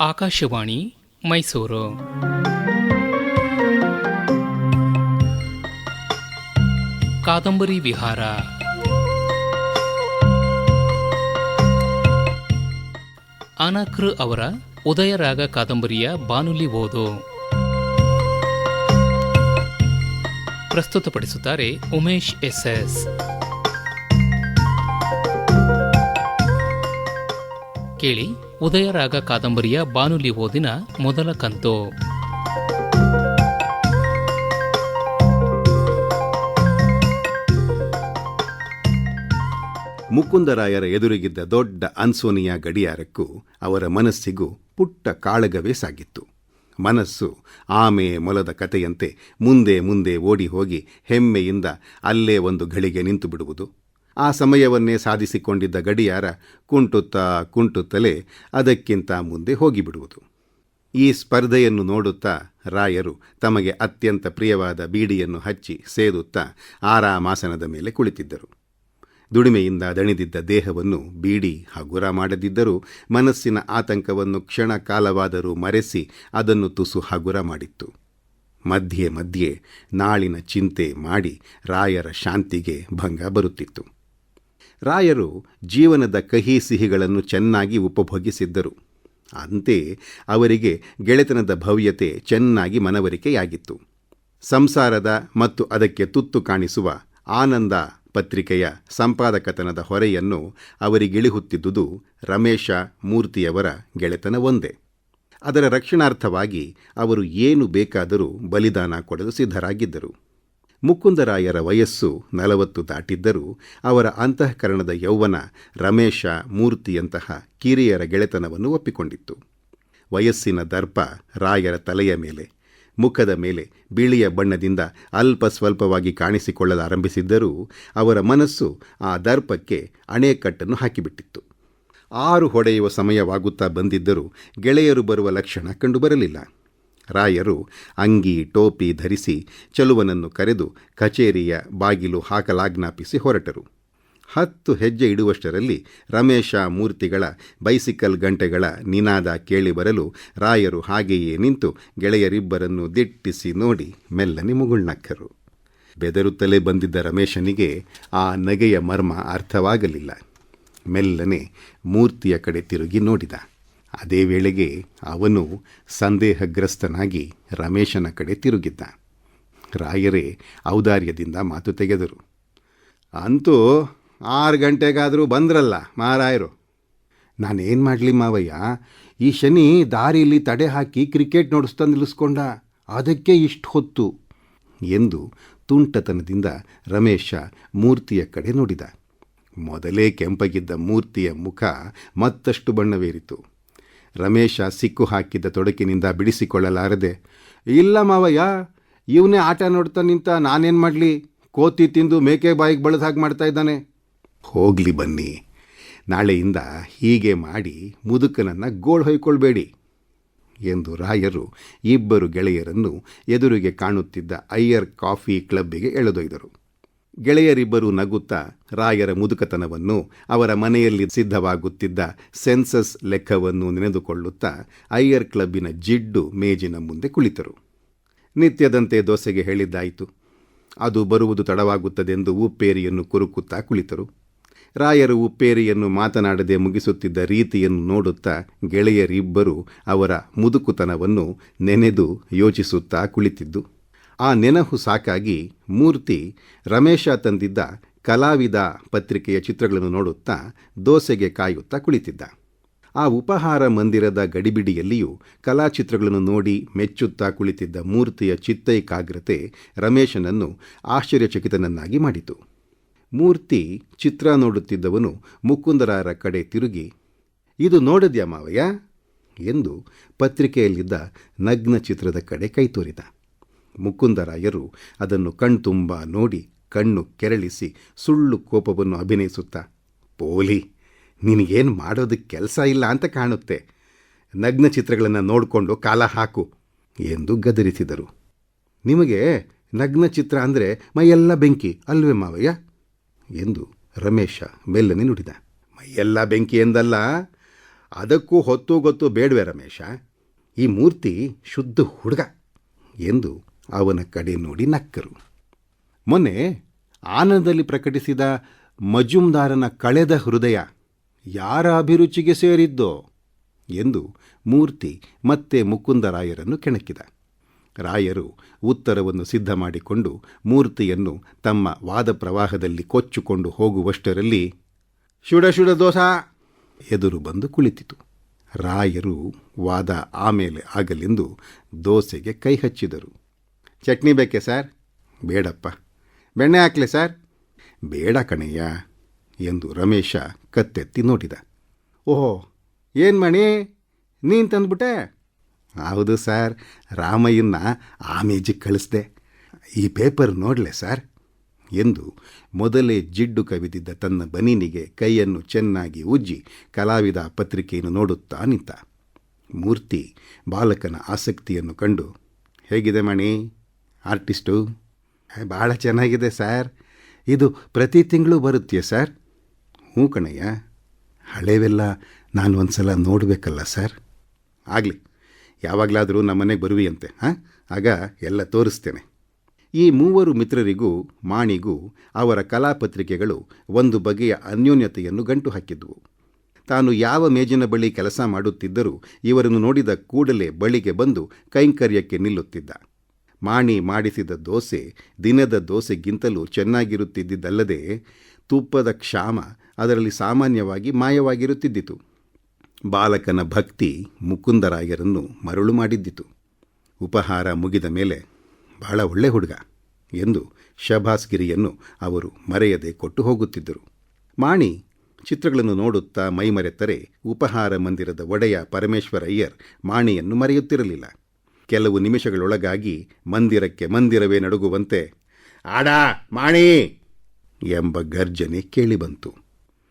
ಆಕಾಶವಾಣಿ ಮೈಸೂರು. ಕಾದಂಬರಿ ವಿಹಾರ. ಅನಕೃ ಅವರ ಉದಯರಾಗ ಕಾದಂಬರಿಯ ಬಾನುಲಿ ಓದು. ಪ್ರಸ್ತುತಪಡಿಸುತ್ತಾರೆ ಉಮೇಶ್ ಎಸ್ಎಸ್. ಕೇಳಿ. ಉದಯರಾಗ ಕಾದಂಬರಿಯ ಬಾನುಲಿ ಓದಿನ ಮೊದಲ ಕಂತು. ಮುಕುಂದರಾಯರ ಎದುರಿಗಿದ್ದ ದೊಡ್ಡ ಅನ್ಸೋನಿಯ ಗಡಿಯಾರಕ್ಕೂ ಅವರ ಮನಸ್ಸಿಗೂ ಪುಟ್ಟ ಕಾಳಗವೇ ಸಾಗಿತ್ತು. ಮನಸ್ಸು ಆಮೆ ಮೊಲದ ಕಥೆಯಂತೆ ಮುಂದೆ ಮುಂದೆ ಓಡಿ ಹೋಗಿ ಹೆಮ್ಮೆಯಿಂದ ಅಲ್ಲೇ ಒಂದು ಘಳಿಗೆ ನಿಂತು ಬಿಡುವುದು ಆ ಸಮಯವನ್ನೇ ಸಾಧಿಸಿಕೊಂಡಿದ್ದ ಗಡಿಯಾರ ಕುಂಟುತ್ತಾ ಕುಂಟುತ್ತಲೇ ಅದಕ್ಕಿಂತ ಮುಂದೆ ಹೋಗಿಬಿಡುವುದು. ಈ ಸ್ಪರ್ಧೆಯನ್ನು ನೋಡುತ್ತಾ ರಾಯರು ತಮಗೆ ಅತ್ಯಂತ ಪ್ರಿಯವಾದ ಬೀಡಿಯನ್ನು ಹಚ್ಚಿ ಸೇದುತ್ತಾ ಆರಾಮಾಸನದ ಮೇಲೆ ಕುಳಿತಿದ್ದರು. ದುಡಿಮೆಯಿಂದ ದಣಿದಿದ್ದ ದೇಹವನ್ನು ಬೀಡಿ ಹಗುರ ಮಾಡದಿದ್ದರೂ ಮನಸ್ಸಿನ ಆತಂಕವನ್ನು ಕ್ಷಣ ಕಾಲವಾದರೂ ಮರೆಸಿ ಅದನ್ನು ತುಸು ಹಗುರ ಮಾಡಿತ್ತು. ಮಧ್ಯೆ ಮಧ್ಯೆ ನಾಳಿನ ಚಿಂತೆ ಮಾಡಿ ರಾಯರ ಶಾಂತಿಗೆ ಭಂಗ ಬರುತ್ತಿತ್ತು. ರಾಯರು ಜೀವನದ ಕಹಿ ಸಿಹಿಗಳನ್ನು ಚೆನ್ನಾಗಿ ಉಪಭೋಗಿಸಿದ್ದರು. ಅಂತೆ ಅವರಿಗೆ ಗೆಳೆತನದ ಭವ್ಯತೆ ಚೆನ್ನಾಗಿ ಮನವರಿಕೆಯಾಗಿತ್ತು. ಸಂಸಾರದ ಮತ್ತು ಅದಕ್ಕೆ ತುತ್ತು ಕಾಣಿಸುವ ಆನಂದ ಪತ್ರಿಕೆಯ ಸಂಪಾದಕತನದ ಹೊರೆಯನ್ನು ಅವರಿಗಿಳಿಹುತ್ತಿದ್ದುದು ರಮೇಶ ಮೂರ್ತಿಯವರ ಗೆಳೆತನ ಒಂದೇ ಅದರ ರಕ್ಷಣಾರ್ಥವಾಗಿ ಅವರು ಏನು ಬೇಕಾದರೂ ಬಲಿದಾನ ಕೊಡಲು ಸಿದ್ಧರಾಗಿದ್ದರು. ಮುಕುಂದರಾಯರ ವಯಸ್ಸು ನಲವತ್ತು ದಾಟಿದ್ದರೂ ಅವರ ಅಂತಃಕರಣದ ಯೌವನ ರಮೇಶ ಮೂರ್ತಿಯಂತಹ ಕಿರಿಯರ ಗೆಳೆತನವನ್ನು ಒಪ್ಪಿಕೊಂಡಿತ್ತು. ವಯಸ್ಸಿನ ದರ್ಪ ರಾಯರ ತಲೆಯ ಮೇಲೆ, ಮುಖದ ಮೇಲೆ ಬಿಳಿಯ ಬಣ್ಣದಿಂದ ಅಲ್ಪ ಸ್ವಲ್ಪವಾಗಿ ಕಾಣಿಸಿಕೊಳ್ಳಲಾರಂಭಿಸಿದ್ದರೂ ಅವರ ಮನಸ್ಸು ಆ ದರ್ಪಕ್ಕೆ ಅಣೆಕಟ್ಟನ್ನು ಹಾಕಿಬಿಟ್ಟಿತ್ತು. ಆರು ಹೊಡೆಯುವ ಸಮಯವಾಗುತ್ತಾ ಬಂದಿದ್ದರೂ ಗೆಳೆಯರು ಬರುವ ಲಕ್ಷಣ ಕಂಡುಬರಲಿಲ್ಲ. ರಾಯರು ಅಂಗಿ ಟೋಪಿ ಧರಿಸಿ ಚಲುವನನ್ನು ಕರೆದು ಕಚೇರಿಯ ಬಾಗಿಲು ಹಾಕಲಾಜ್ಞಾಪಿಸಿ ಹೊರಟರು. ಹತ್ತು ಹೆಜ್ಜೆ ಇಡುವಷ್ಟರಲ್ಲಿ ರಮೇಶ ಮೂರ್ತಿಗಳ ಬೈಸಿಕಲ್ ಗಂಟೆಗಳ ನಿನಾದ ಕೇಳಿಬರಲು ರಾಯರು ಹಾಗೆಯೇ ನಿಂತು ಗೆಳೆಯರಿಬ್ಬರನ್ನು ದಿಟ್ಟಿಸಿ ನೋಡಿ ಮೆಲ್ಲನೆ ಮುಗುಳ್ನಕ್ಕರು. ಬೆದರುತ್ತಲೇ ಬಂದಿದ್ದ ರಮೇಶನಿಗೆ ಆ ನಗೆಯ ಮರ್ಮ ಅರ್ಥವಾಗಲಿಲ್ಲ. ಮೆಲ್ಲನೆ ಮೂರ್ತಿಯ ಕಡೆ ತಿರುಗಿ ನೋಡಿದ. ಅದೇ ವೇಳೆಗೆ ಅವನು ಸಂದೇಹಗ್ರಸ್ತನಾಗಿ ರಮೇಶನ ಕಡೆ ತಿರುಗಿದ್ದ. ರಾಯರೇ ಔದಾರ್ಯದಿಂದ ಮಾತು ತೆಗೆದರು. ಅಂತೂ ಆರು ಗಂಟೆಗಾದರೂ ಬಂದ್ರಲ್ಲ ಮಾರಾಯರು ನಾನೇನು ಮಾಡಲಿ ಮಾವಯ್ಯ? ಈ ಶನಿ ದಾರಿಯಲ್ಲಿ ತಡೆ ಹಾಕಿ ಕ್ರಿಕೆಟ್ ನೋಡಿಸ್ತಾ ನಿಲ್ಲಿಸ್ಕೊಂಡ. ಅದಕ್ಕೆ ಇಷ್ಟು ಹೊತ್ತು ಎಂದು ತುಂಟತನದಿಂದ ರಮೇಶ ಮೂರ್ತಿಯ ಕಡೆ ನೋಡಿದ. ಮೊದಲೇ ಕೆಂಪಗಿದ್ದ ಮೂರ್ತಿಯ ಮುಖ ಮತ್ತಷ್ಟು ಬಣ್ಣವೇರಿತು. ರಮೇಶ ಸಿಕ್ಕು ಹಾಕಿದ್ದ ತೊಡಕಿನಿಂದ ಬಿಡಿಸಿಕೊಳ್ಳಲಾರದೆ, ಇಲ್ಲ ಮಾವಯ್ಯ, ಇವನೇ ಆಟ ನೋಡ್ತಾ ನಿಂತ ನಾನೇನು ಮಾಡಲಿ? ಕೋತಿ ತಿಂದು ಮೇಕೆ ಬಾಯಿಗೆ ಬಳದ ಹಾಗೆ ಮಾಡ್ತಾ ಇದ್ದಾನೆ. ಹೋಗಲಿ ಬನ್ನಿ. ನಾಳೆಯಿಂದ ಹೀಗೆ ಮಾಡಿ ಮುದುಕನನ್ನು ಗೋಳು ಹೊಯ್ಕೊಳ್ಬೇಡಿ ಎಂದು ರಾಯರು ಇಬ್ಬರು ಗೆಳೆಯರನ್ನು ಎದುರಿಗೆ ಕಾಣುತ್ತಿದ್ದ ಅಯ್ಯರ್ ಕಾಫಿ ಕ್ಲಬ್ಬಿಗೆ ಎಳೆದೊಯ್ದರು. ಗೆಳೆಯರಿಬ್ಬರು ನಗುತ್ತಾ ರಾಯರ ಮುದುಕತನವನ್ನು ಅವರ ಮನೆಯಲ್ಲಿ ಸಿದ್ಧವಾಗುತ್ತಿದ್ದ ಸೆನ್ಸಸ್ ಲೆಕ್ಕವನ್ನು ನೆನೆದುಕೊಳ್ಳುತ್ತಾ ಅಯ್ಯರ್ ಕ್ಲಬ್ಬಿನ ಜಿಡ್ಡು ಮೇಜಿನ ಮುಂದೆ ಕುಳಿತರು. ನಿತ್ಯದಂತೆ ದೋಸೆಗೆ ಹೇಳಿದ್ದಾಯಿತು. ಅದು ಬರುವುದು ತಡವಾಗುತ್ತದೆಂದು ಉಪ್ಪೇರಿಯನ್ನು ಕುರುಕುತ್ತಾ ಕುಳಿತರು. ರಾಯರು ಉಪ್ಪೇರಿಯನ್ನು ಮಾತನಾಡದೆ ಮುಗಿಸುತ್ತಿದ್ದ ರೀತಿಯನ್ನು ನೋಡುತ್ತಾ ಗೆಳೆಯರಿಬ್ಬರು ಅವರ ಮುದುಕುತನವನ್ನು ನೆನೆದು ಯೋಚಿಸುತ್ತಾ ಕುಳಿತಿದ್ದು. ಆ ನೆನಹು ಸಾಕಾಗಿ ಮೂರ್ತಿ ರಮೇಶ ತಂದಿದ್ದ ಕಲಾವಿದ ಪತ್ರಿಕೆಯ ಚಿತ್ರಗಳನ್ನು ನೋಡುತ್ತಾ ದೋಸೆಗೆ ಕಾಯುತ್ತಾ ಕುಳಿತಿದ್ದ. ಆ ಉಪಹಾರ ಮಂದಿರದ ಗಡಿಬಿಡಿಯಲ್ಲಿಯೂ ಕಲಾಚಿತ್ರಗಳನ್ನು ನೋಡಿ ಮೆಚ್ಚುತ್ತಾ ಕುಳಿತಿದ್ದ ಮೂರ್ತಿಯ ಚಿತ್ತೈಕಾಗ್ರತೆ ರಮೇಶನನ್ನು ಆಶ್ಚರ್ಯಚಕಿತನನ್ನಾಗಿ ಮಾಡಿತು. ಮೂರ್ತಿ ಚಿತ್ರ ನೋಡುತ್ತಿದ್ದವನು ಮುಕುಂದರಾರ ಕಡೆ ತಿರುಗಿ, ಇದು ನೋಡಿದ್ಯಾ ಮಾವಯ್ಯ? ಎಂದು ಪತ್ರಿಕೆಯಲ್ಲಿದ್ದ ನಗ್ನ ಚಿತ್ರದ ಕಡೆ ಕೈತೋರಿದ. ಮುಕುಂದರಾಯರು ಅದನ್ನು ಕಣ್ತುಂಬ ನೋಡಿ ಕಣ್ಣು ಕೆರಳಿಸಿ ಸುಳ್ಳು ಕೋಪವನ್ನು ಅಭಿನಯಿಸುತ್ತಾ, ಪೋಲಿ, ನಿನಗೇನು ಮಾಡೋದಕ್ಕೆ ಕೆಲಸ ಇಲ್ಲ ಅಂತ ಕಾಣುತ್ತೆ. ನಗ್ನ ಚಿತ್ರಗಳನ್ನು ನೋಡಿಕೊಂಡು ಕಾಲ ಹಾಕು, ಎಂದು ಗದರಿಸಿದರು. ನಿಮಗೆ ನಗ್ನ ಚಿತ್ರ ಅಂದರೆ ಮೈಯೆಲ್ಲ ಬೆಂಕಿ, ಅಲ್ವೇ ಮಾವಯ್ಯ? ಎಂದು ರಮೇಶ ಮೆಲ್ಲನೆ ನುಡಿದ. ಮೈಯೆಲ್ಲ ಬೆಂಕಿ ಎಂದಲ್ಲ, ಅದಕ್ಕೂ ಹೊತ್ತು ಗೊತ್ತು ಬೇಡವೆ ರಮೇಶ. ಈ ಮೂರ್ತಿ ಶುದ್ಧ ಹುಡುಗ, ಎಂದು ಅವನ ಕಡೆ ನೋಡಿ ನಕ್ಕರು. ಮೊನ್ನೆ ಆನಂದದಲ್ಲಿ ಪ್ರಕಟಿಸಿದ ಮಜುಮ್ದಾರನ ಕಳೆದ ಹೃದಯ ಯಾರ ಅಭಿರುಚಿಗೆ ಸೇರಿದ್ದೋ ಎಂದು ಮೂರ್ತಿ ಮತ್ತೆ ಮುಕುಂದರಾಯರನ್ನು ಕೆಣಕಿದ. ರಾಯರು ಉತ್ತರವನ್ನು ಸಿದ್ಧ ಮಾಡಿಕೊಂಡು ಮೂರ್ತಿಯನ್ನು ತಮ್ಮ ವಾದ ಪ್ರವಾಹದಲ್ಲಿ ಕೊಚ್ಚಿಕೊಂಡು ಹೋಗುವಷ್ಟರಲ್ಲಿ ಶುಡ ಶುಡ ದೋಸ ಎದುರು ಬಂದು ಕುಳಿತಿತು. ರಾಯರು ವಾದ ಆಮೇಲೆ ಆಗಲೆಂದು ದೋಸೆಗೆ ಕೈ ಹಚ್ಚಿದರು. ಚಟ್ನಿ ಬೇಕೆ ಸರ್? ಬೇಡಪ್ಪ. ಬೆಣ್ಣೆ ಹಾಕ್ಲೆ ಸರ್? ಬೇಡ ಕಣಯ್ಯ. ಎಂದು ರಮೇಶ ಕತ್ತೆತ್ತಿ ನೋಡಿದ. ಓಹೋ, ಏನು ಮಣಿ? ನೀನು ತಂದ್ಬಿಟ್ಟೆ? ಹೌದು ಸರ್ ರಾಮಯ್ಯನ ಆಮೇಜಿಗೆ ಕಳಿಸ್ದೆ. ಈ ಪೇಪರ್ ನೋಡಲೆ ಸರ್? ಎಂದು ಮೊದಲೇ ಜಿಡ್ಡು ಕವಿದಿದ್ದ ತನ್ನ ಬನೀನಿಗೆ ಕೈಯನ್ನು ಚೆನ್ನಾಗಿ ಉಜ್ಜಿ ಕಲಾವಿದ ಪತ್ರಿಕೆಯನ್ನು ನೋಡುತ್ತಾ ನಿಂತ. ಮೂರ್ತಿ ಬಾಲಕನ ಆಸಕ್ತಿಯನ್ನು ಕಂಡು, ಹೇಗಿದೆ ಮಣಿ? ಆರ್ಟಿಸ್ಟು. ಭಾಳ ಚೆನ್ನಾಗಿದೆ ಸರ್. ಇದು ಪ್ರತಿ ತಿಂಗಳು ಬರುತ್ತೆ ಸರ್? ಹ್ಞೂ ಕಣಯ್ಯ. ಹಳೇವೆಲ್ಲ ನಾನು ಒಂದು ಸಲ ನೋಡಬೇಕಲ್ಲ ಸರ್. ಆಗಲಿ, ಯಾವಾಗಲಾದರೂ ನಮ್ಮನೆಗೆ ಬರುವಿಯಂತೆ, ಹಾಂ? ಆಗ ಎಲ್ಲ ತೋರಿಸ್ತೇನೆ. ಈ ಮೂವರು ಮಿತ್ರರಿಗೂ, ಮಾಣಿಗೂ, ಅವರ ಕಲಾಪತ್ರಿಕೆಗಳು ಒಂದು ಬಗೆಯ ಅನ್ಯೋನ್ಯತೆಯನ್ನು ಗಂಟು ಹಾಕಿದ್ವು. ತಾನು ಯಾವ ಮೇಜಿನ ಬಳಿ ಕೆಲಸ ಮಾಡುತ್ತಿದ್ದರೂ ಇವರನ್ನು ನೋಡಿದ ಕೂಡಲೇ ಬಳಿಗೆ ಬಂದು ಕೈಂಕರ್ಯಕ್ಕೆ ನಿಲ್ಲುತ್ತಿದ್ದ. ಮಾಣಿ ಮಾಡಿಸಿದ ದೋಸೆ ದಿನದ ದೋಸೆಗಿಂತಲೂ ಚೆನ್ನಾಗಿರುತ್ತಿದ್ದಲ್ಲದೆ ತುಪ್ಪದ ಕ್ಷಾಮ ಅದರಲ್ಲಿ ಸಾಮಾನ್ಯವಾಗಿ ಮಾಯವಾಗಿರುತ್ತಿದ್ದಿತು. ಬಾಲಕನ ಭಕ್ತಿ ಮುಕುಂದರಾಯರನ್ನು ಮರಳು ಮಾಡಿದ್ದಿತು. ಉಪಹಾರ ಮುಗಿದ ಮೇಲೆ ಬಹಳ ಒಳ್ಳೆ ಹುಡುಗ ಎಂದು ಶಭಾಸ್ಗಿರಿಯನ್ನು ಅವರು ಮರೆಯದೆ ಕೊಟ್ಟು ಹೋಗುತ್ತಿದ್ದರು. ಮಾಣಿ ಚಿತ್ರಗಳನ್ನು ನೋಡುತ್ತಾ ಮೈಮರೆತರೆ ಉಪಹಾರ ಮಂದಿರದ ಒಡೆಯ ಪರಮೇಶ್ವರ ಅಯ್ಯರ್ ಮಾಣಿಯನ್ನು ಮರೆಯುತ್ತಿರಲಿಲ್ಲ. ಕೆಲವು ನಿಮಿಷಗಳೊಳಗಾಗಿ ಮಂದಿರಕ್ಕೆ ಮಂದಿರವೇ ನಡುಗುವಂತೆ, ಆಡಾ, ಮಾಣಿ! ಎಂಬ ಗರ್ಜನೆ ಕೇಳಿಬಂತು.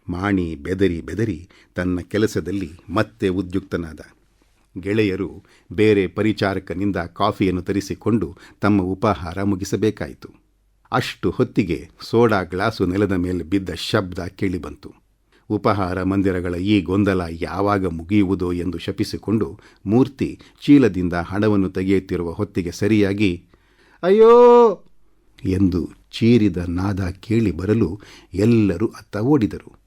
ಮಾಣಿ ಬೆದರಿ ಬೆದರಿ ತನ್ನ ಕೆಲಸದಲ್ಲಿ ಮತ್ತೆ ಉದ್ಯುಕ್ತನಾದ. ಗೆಳೆಯರು ಬೇರೆ ಪರಿಚಾರಕನಿಂದ ಕಾಫಿಯನ್ನು ತರಿಸಿಕೊಂಡು ತಮ್ಮ ಉಪಹಾರ ಮುಗಿಸಬೇಕಾಯಿತು. ಅಷ್ಟು ಹೊತ್ತಿಗೆ ಸೋಡಾ ಗ್ಲಾಸು ನೆಲದ ಮೇಲೆ ಬಿದ್ದ ಶಬ್ದ ಕೇಳಿಬಂತು. ಉಪಹಾರ ಮಂದಿರಗಳ ಈ ಗೊಂದಲ ಯಾವಾಗ ಮುಗಿಯುವುದೋ ಎಂದು ಶಪಿಸಿಕೊಂಡು ಮೂರ್ತಿ ಚೀಲದಿಂದ ಹಣವನ್ನು ತೆಗೆಯುತ್ತಿರುವ ಹೊತ್ತಿಗೆ ಸರಿಯಾಗಿ, ಅಯ್ಯೋ! ಎಂದು ಚೀರಿದ ನಾದ ಕೇಳಿ ಬರಲು ಎಲ್ಲರೂ ಅತ್ತ ಓಡಿದರು.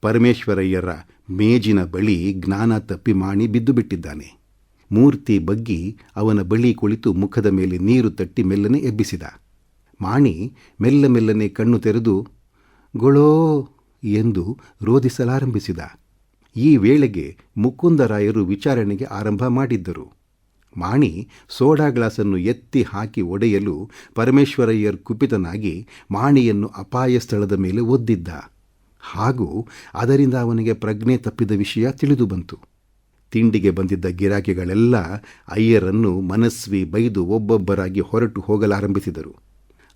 ಪರಮೇಶ್ವರಯ್ಯರ ಮೇಜಿನ ಬಳಿ ಜ್ಞಾನ ತಪ್ಪಿ ಮಾಣಿ ಬಿದ್ದು ಬಿಟ್ಟಿದ್ದಾನೆ. ಮೂರ್ತಿ ಬಗ್ಗಿ ಅವನ ಬಳಿ ಕುಳಿತು ಮುಖದ ಮೇಲೆ ನೀರು ತಟ್ಟಿ ಮೆಲ್ಲನೆ ಎಬ್ಬಿಸಿದ. ಮಾಣಿ ಮೆಲ್ಲ ಮೆಲ್ಲನೆ ಕಣ್ಣು ತೆರೆದು, ಗೊಳೋ ಎಂದು ರೋಧಿಸಲಾರಂಭಿಸಿದ. ಈ ವೇಳೆಗೆ ಮುಕುಂದರಾಯರು ವಿಚಾರಣೆಗೆ ಆರಂಭ ಮಾಡಿದ್ದರು. ಮಾಣಿ ಸೋಡಾ ಗ್ಲಾಸನ್ನು ಎತ್ತಿ ಹಾಕಿ ಒಡೆಯಲು ಪರಮೇಶ್ವರಯ್ಯರ್ ಕುಪಿತನಾಗಿ ಮಾಣಿಯನ್ನು ಅಪಾಯ ಸ್ಥಳದ ಮೇಲೆ ಒದ್ದಿದ್ದ. ಹಾಗೂ ಅದರಿಂದ ಅವನಿಗೆ ಪ್ರಜ್ಞೆ ತಪ್ಪಿದ ವಿಷಯ ತಿಳಿದು ಬಂತು. ತಿಂಡಿಗೆ ಬಂದಿದ್ದ ಗಿರಾಕಿಗಳೆಲ್ಲ ಅಯ್ಯರನ್ನು ಮನಸ್ವಿ ಬೈದು ಒಬ್ಬೊಬ್ಬರಾಗಿ ಹೊರಟು ಹೋಗಲಾರಂಭಿಸಿದರು.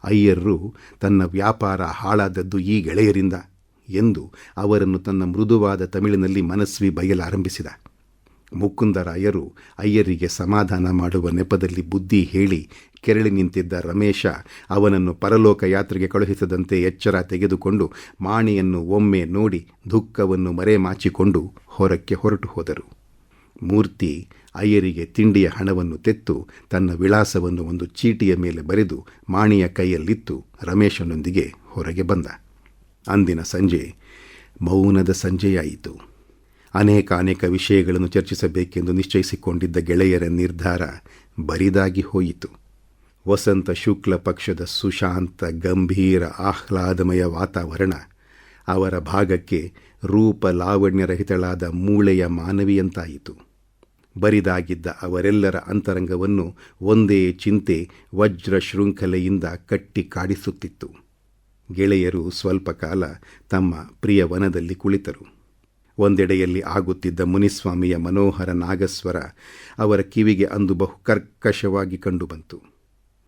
ಅಯ್ಯರ್ರು ತನ್ನ ವ್ಯಾಪಾರ ಹಾಳಾದದ್ದು ಈ ಗೆಳೆಯರಿಂದ. ಎಂದು ಅವರನ್ನು ತನ್ನ ಮೃದುವಾದ ತಮಿಳಿನಲ್ಲಿ ಮನಸ್ವಿ ಬಯಲಾರಂಭಿಸಿದ. ಮುಕುಂದರಾಯರು ಅಯ್ಯರಿಗೆ ಸಮಾಧಾನ ಮಾಡುವ ನೆಪದಲ್ಲಿ ಬುದ್ಧಿ ಹೇಳಿ ಕೆರಳಿ ನಿಂತಿದ್ದ ರಮೇಶ ಅವನನ್ನು ಪರಲೋಕ ಯಾತ್ರೆಗೆ ಕಳುಹಿಸದಂತೆ ಎಚ್ಚರ ತೆಗೆದುಕೊಂಡು ಮಾಣಿಯನ್ನು ಒಮ್ಮೆ ನೋಡಿ ದುಃಖವನ್ನು ಮರೆಮಾಚಿಕೊಂಡು ಹೊರಕ್ಕೆ ಹೊರಟು ಹೋದರು. ಮೂರ್ತಿ ಅಯ್ಯರಿಗೆ ತಿಂಡಿಯ ಹಣವನ್ನು ತೆತ್ತು ತನ್ನ ವಿಳಾಸವನ್ನು ಒಂದು ಚೀಟಿಯ ಮೇಲೆ ಬರೆದು ಮಾಣಿಯ ಕೈಯಲ್ಲಿತ್ತು. ರಮೇಶನೊಂದಿಗೆ ಹೊರಗೆ ಬಂದ. ಅಂದಿನ ಸಂಜೆ ಮೌನದ ಸಂಜೆಯಾಯಿತು. ಅನೇಕ ಅನೇಕ ವಿಷಯಗಳನ್ನು ಚರ್ಚಿಸಬೇಕೆಂದು ನಿಶ್ಚಯಿಸಿಕೊಂಡಿದ್ದ ಗೆಳೆಯರ ನಿರ್ಧಾರ ಬರಿದಾಗಿ ಹೋಯಿತು. ವಸಂತ ಶುಕ್ಲ ಪಕ್ಷದ ಸುಶಾಂತ, ಗಂಭೀರ, ಆಹ್ಲಾದಮಯ ವಾತಾವರಣ ಅವರ ಭಾಗಕ್ಕೆ ರೂಪ ಲಾವಣ್ಯರಹಿತಳಾದ ಮೂಳೆಯ ಮಾನವಿಯಂತಾಯಿತು. ಬರಿದಾಗಿದ್ದ ಅವರೆಲ್ಲರ ಅಂತರಂಗವನ್ನು ಒಂದೇ ಚಿಂತೆ ವಜ್ರ ಶೃಂಖಲೆಯಿಂದ ಕಟ್ಟಿ ಕಾಡಿಸುತ್ತಿತ್ತು ಗೆಳೆಯರು ಸ್ವಲ್ಪ ಕಾಲ ತಮ್ಮ ಪ್ರಿಯ ವನದಲ್ಲಿ ಕುಳಿತರು. ಒಂದೆಡೆಯಲ್ಲಿ ಆಗುತ್ತಿದ್ದ ಮುನಿಸ್ವಾಮಿಯ ಮನೋಹರ ನಾಗಸ್ವರ ಅವರ ಕಿವಿಗೆ ಅಂದು ಬಹು ಕರ್ಕಶವಾಗಿ ಕಂಡುಬಂತು.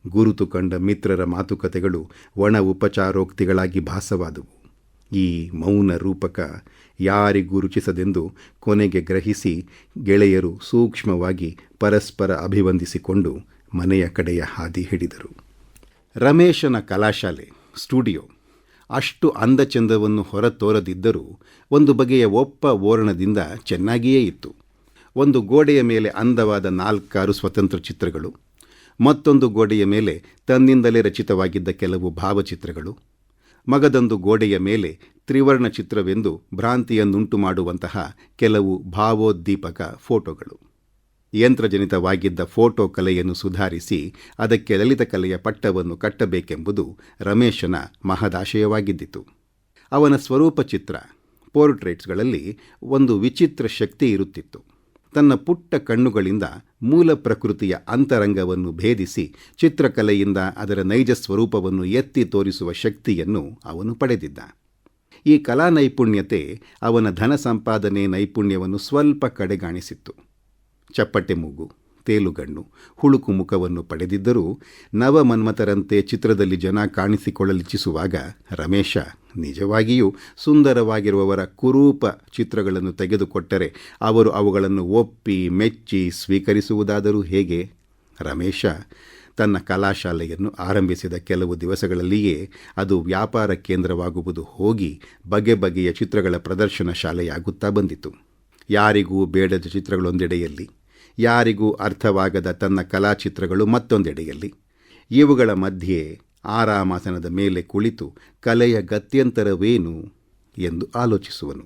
ಗುರುತು ಕಂಡ ಮಿತ್ರರ ಮಾತುಕತೆಗಳು ಒಣ ಉಪಚಾರೋಕ್ತಿಗಳಾಗಿ ಭಾಸವಾದವು. ಈ ಮೌನ ರೂಪಕ ಯಾರಿಗೂ ರುಚಿಸದೆಂದು ಕೊನೆಗೆ ಗ್ರಹಿಸಿ ಗೆಳೆಯರು ಸೂಕ್ಷ್ಮವಾಗಿ ಪರಸ್ಪರ ಅಭಿವಂದಿಸಿಕೊಂಡು ಮನೆಯ ಕಡೆಯ ಹಾದಿ ಹಿಡಿದರು. ರಮೇಶನ ಕಲಾಶಾಲೆ ಸ್ಟುಡಿಯೋ. ಅಷ್ಟು ಅಂದಚಂದವನ್ನು ಹೊರತೋರದಿದ್ದರೂ ಒಂದು ಬಗೆಯ ಒಪ್ಪ ಓರಣದಿಂದ ಚೆನ್ನಾಗಿಯೇ ಇತ್ತು. ಒಂದು ಗೋಡೆಯ ಮೇಲೆ ಅಂದವಾದ ನಾಲ್ಕಾರು ಸ್ವತಂತ್ರ ಚಿತ್ರಗಳು, ಮತ್ತೊಂದು ಗೋಡೆಯ ಮೇಲೆ ತನ್ನಿಂದಲೇ ರಚಿತವಾಗಿದ್ದ ಕೆಲವು ಭಾವಚಿತ್ರಗಳು, ಮಗದೊಂದು ಗೋಡೆಯ ಮೇಲೆ ತ್ರಿವರ್ಣ ಚಿತ್ರವೆಂದು ಭ್ರಾಂತಿಯನ್ನುಂಟು ಮಾಡುವಂತಹ ಕೆಲವು ಭಾವೋದ್ದೀಪಕ ಫೋಟೋಗಳು. ಯಂತ್ರಜನಿತವಾಗಿದ್ದ ಫೋಟೋ ಕಲೆಯನ್ನು ಸುಧಾರಿಸಿ ಅದಕ್ಕೆ ಲಲಿತ ಕಲೆಯ ಪಟ್ಟವನ್ನು ಕಟ್ಟಬೇಕೆಂಬುದು ರಮೇಶನ ಮಹದಾಶಯವಾಗಿದ್ದಿತು. ಅವನ ಸ್ವರೂಪ ಚಿತ್ರ, ಪೋರ್ಟ್ರೇಟ್ಸ್ಗಳಲ್ಲಿ ಒಂದು ವಿಚಿತ್ರ ಶಕ್ತಿ ಇರುತ್ತಿತ್ತು. ತನ್ನ ಪುಟ್ಟ ಕಣ್ಣುಗಳಿಂದ ಮೂಲ ಪ್ರಕೃತಿಯ ಅಂತರಂಗವನ್ನು ಭೇದಿಸಿ ಚಿತ್ರಕಲೆಯಿಂದ ಅದರ ನೈಜ ಸ್ವರೂಪವನ್ನು ಎತ್ತಿ ತೋರಿಸುವ ಶಕ್ತಿಯನ್ನು ಅವನು ಪಡೆದಿದ್ದ. ಈ ಕಲಾ ನೈಪುಣ್ಯತೆ ಅವನ ಧನ ಸಂಪಾದನೆ ನೈಪುಣ್ಯವನ್ನು ಸ್ವಲ್ಪ ಕಡೆಗಾಣಿಸಿತ್ತು. ಚಪ್ಪಟೆ ಮೂಗು ತೇಲುಗಣ್ಣು ಹುಳುಕು ಮುಖವನ್ನು ಪಡೆದಿದ್ದರೂ ನವಮನ್ಮಥರಂತೆ ಚಿತ್ರದಲ್ಲಿ ಜನ ಕಾಣಿಸಿಕೊಳ್ಳಲಿಚ್ಛಿಸುವಾಗ ರಮೇಶ ನಿಜವಾಗಿಯೂ ಸುಂದರವಾಗಿರುವವರ ಕುರೂಪ ಚಿತ್ರಗಳನ್ನು ತೆಗೆದುಕೊಟ್ಟರೆ ಅವರು ಅವುಗಳನ್ನು ಒಪ್ಪಿ ಮೆಚ್ಚಿ ಸ್ವೀಕರಿಸುವುದಾದರೂ ಹೇಗೆ? ರಮೇಶ ತನ್ನ ಕಲಾಶಾಲೆಯನ್ನು ಆರಂಭಿಸಿದ ಕೆಲವು ದಿವಸಗಳಲ್ಲಿಯೇ ಅದು ವ್ಯಾಪಾರ ಕೇಂದ್ರವಾಗುವುದು ಹೋಗಿ ಬಗೆ ಬಗೆಯ ಚಿತ್ರಗಳ ಪ್ರದರ್ಶನ ಶಾಲೆಯಾಗುತ್ತಾ ಬಂದಿತು. ಯಾರಿಗೂ ಬೇಡದ ಚಿತ್ರಗಳೊಂದೆಡೆಯಲ್ಲಿ ಯಾರಿಗೂ ಅರ್ಥವಾಗದ ತನ್ನ ಕಲಾಚಿತ್ರಗಳು ಮತ್ತೊಂದೆಡೆಯಲ್ಲಿ. ಇವುಗಳ ಮಧ್ಯೆ ಆರಾಮಾಸನದ ಮೇಲೆ ಕುಳಿತು ಕಲೆಯ ಗತ್ಯಂತರವೇನು ಎಂದು ಆಲೋಚಿಸುವನು.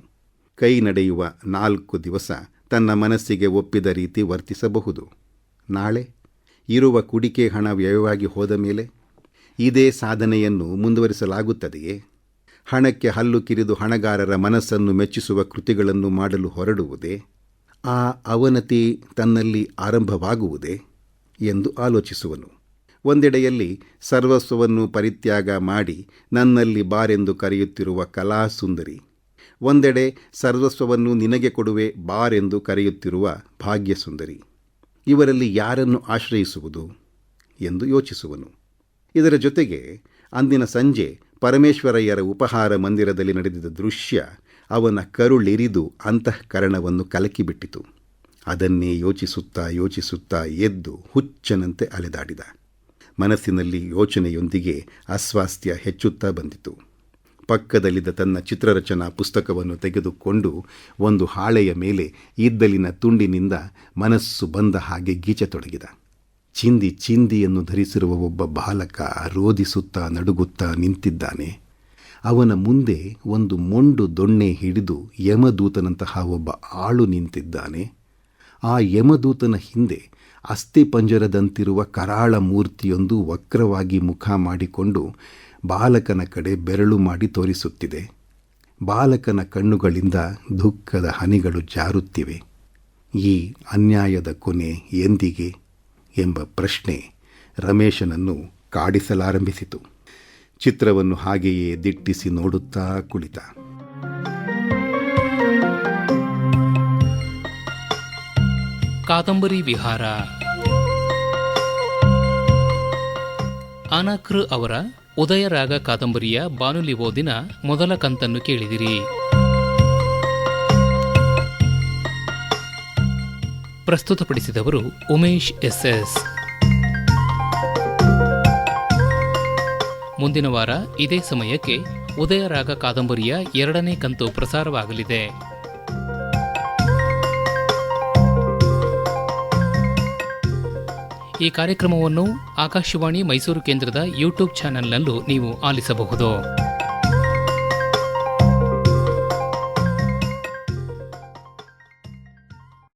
ಕೈ ನಡೆಯುವ ನಾಲ್ಕು ದಿವಸ ತನ್ನ ಮನಸ್ಸಿಗೆ ಒಪ್ಪಿದ ರೀತಿ ವರ್ತಿಸಬಹುದು. ನಾಳೆ ಇರುವ ಕುಡಿಕೆ ಹಣ ವ್ಯಯವಾಗಿ ಹೋದ ಮೇಲೆ ಇದೇ ಸಾಧನೆಯನ್ನು ಮುಂದುವರಿಸಲಾಗುತ್ತದೆಯೇ? ಹಣಕ್ಕೆ ಹಲ್ಲು ಕಿರಿದು ಹಣಗಾರರ ಮನಸ್ಸನ್ನು ಮೆಚ್ಚಿಸುವ ಕೃತಿಗಳನ್ನು ಮಾಡಲು ಹೊರಡುವುದೇ? ಆ ಅವನತಿ ತನ್ನಲ್ಲಿ ಆರಂಭವಾಗುವುದೇ ಎಂದು ಆಲೋಚಿಸುವನು. ಒಂದೆಡೆಯಲ್ಲಿ ಸರ್ವಸ್ವವನ್ನು ಪರಿತ್ಯಾಗ ಮಾಡಿ ನನ್ನಲ್ಲಿ ಬಾರೆಂದು ಕರೆಯುತ್ತಿರುವ ಕಲಾಸುಂದರಿ. ಒಂದೆಡೆ ಸರ್ವಸ್ವವನ್ನು ನಿನಗೆ ಕೊಡುವೆ ಬಾರೆಂದು ಕರೆಯುತ್ತಿರುವ ಭಾಗ್ಯಸುಂದರಿ. ಇವರಲ್ಲಿ ಯಾರನ್ನು ಆಶ್ರಯಿಸುವುದು ಎಂದು ಯೋಚಿಸುವನು. ಇದರ ಜೊತೆಗೆ ಅಂದಿನ ಸಂಜೆ ಪರಮೇಶ್ವರಯ್ಯರ ಉಪಹಾರ ಮಂದಿರದಲ್ಲಿ ನಡೆದಿದ್ದ ದೃಶ್ಯ ಅವನ ಕರುಳಿರಿದು ಅಂತಃಕರಣವನ್ನು ಕಲಕಿಬಿಟ್ಟಿತು. ಅದನ್ನೇ ಯೋಚಿಸುತ್ತಾ ಯೋಚಿಸುತ್ತಾ ಎದ್ದು ಹುಚ್ಚನಂತೆ ಅಲೆದಾಡಿದ. ಮನಸ್ಸಿನಲ್ಲಿ ಯೋಚನೆಯೊಂದಿಗೆ ಅಸ್ವಾಸ್ಥ್ಯ ಹೆಚ್ಚುತ್ತಾ ಬಂದಿತು. ಪಕ್ಕದಲ್ಲಿದ್ದ ತನ್ನ ಚಿತ್ರರಚನಾ ಪುಸ್ತಕವನ್ನು ತೆಗೆದುಕೊಂಡು ಒಂದು ಹಾಳೆಯ ಮೇಲೆ ಇದ್ದಲಿನ ತುಂಡಿನಿಂದ ಮನಸ್ಸು ಬಂದ ಹಾಗೆ ಗೀಚತೊಡಗಿದ ಚಿಂದಿ ಚಿಂದಿಯನ್ನು ಧರಿಸಿರುವ ಒಬ್ಬ ಬಾಲಕ ರೋಧಿಸುತ್ತಾ ನಡುಗುತ್ತಾ ನಿಂತಿದ್ದಾನೆ. ಅವನ ಮುಂದೆ ಒಂದು ಮೊಂಡು ದೊಣ್ಣೆ ಹಿಡಿದು ಯಮದೂತನಂತಹ ಒಬ್ಬ ಆಳು ನಿಂತಿದ್ದಾನೆ. ಆ ಯಮದೂತನ ಹಿಂದೆ ಅಸ್ಥಿಪಂಜರದಂತಿರುವ ಕರಾಳ ಮೂರ್ತಿಯೊಂದು ವಕ್ರವಾಗಿ ಮುಖ ಮಾಡಿಕೊಂಡು ಬಾಲಕನ ಕಡೆ ಬೆರಳು ಮಾಡಿ ತೋರಿಸುತ್ತಿದೆ. ಬಾಲಕನ ಕಣ್ಣುಗಳಿಂದ ದುಃಖದ ಹನಿಗಳು ಜಾರುತ್ತಿವೆ. ಈ ಅನ್ಯಾಯದ ಕೊನೆ ಎಂದಿಗೆ? ಎಂಬ ಪ್ರಶ್ನೆ ರಮೇಶನನ್ನು ಕಾಡಿಸಲಾರಂಭಿಸಿತು. ಚಿತ್ರವನ್ನು ಹಾಗೆಯೇ ದಿಟ್ಟಿಸಿ ನೋಡುತ್ತಾ ಕುಳಿತ. ಕಾದಂಬರಿ ವಿಹಾರ. ಅನಕೃ ಅವರ ಉದಯರಾಗ ಕಾದಂಬರಿಯ ಬಾನುಲಿ ಓದಿನ ಮೊದಲ ಕಂತನ್ನು ಕೇಳಿದಿರಿ. ಪ್ರಸ್ತುತಪಡಿಸಿದವರು ಉಮೇಶ್ ಎಸ್. ಮುಂದಿನ ವಾರ ಇದೇ ಸಮಯಕ್ಕೆ ಉದಯರಾಗ ಕಾದಂಬರಿಯ ಎರಡನೇ ಕಂತು ಪ್ರಸಾರವಾಗಲಿದೆ. ಈ ಕಾರ್ಯಕ್ರಮವನ್ನು ಆಕಾಶವಾಣಿ ಮೈಸೂರು ಕೇಂದ್ರದ ಯೂಟ್ಯೂಬ್ ಚಾನೆಲ್ನಲ್ಲೂ ನೀವು ಆಲಿಸಬಹುದು.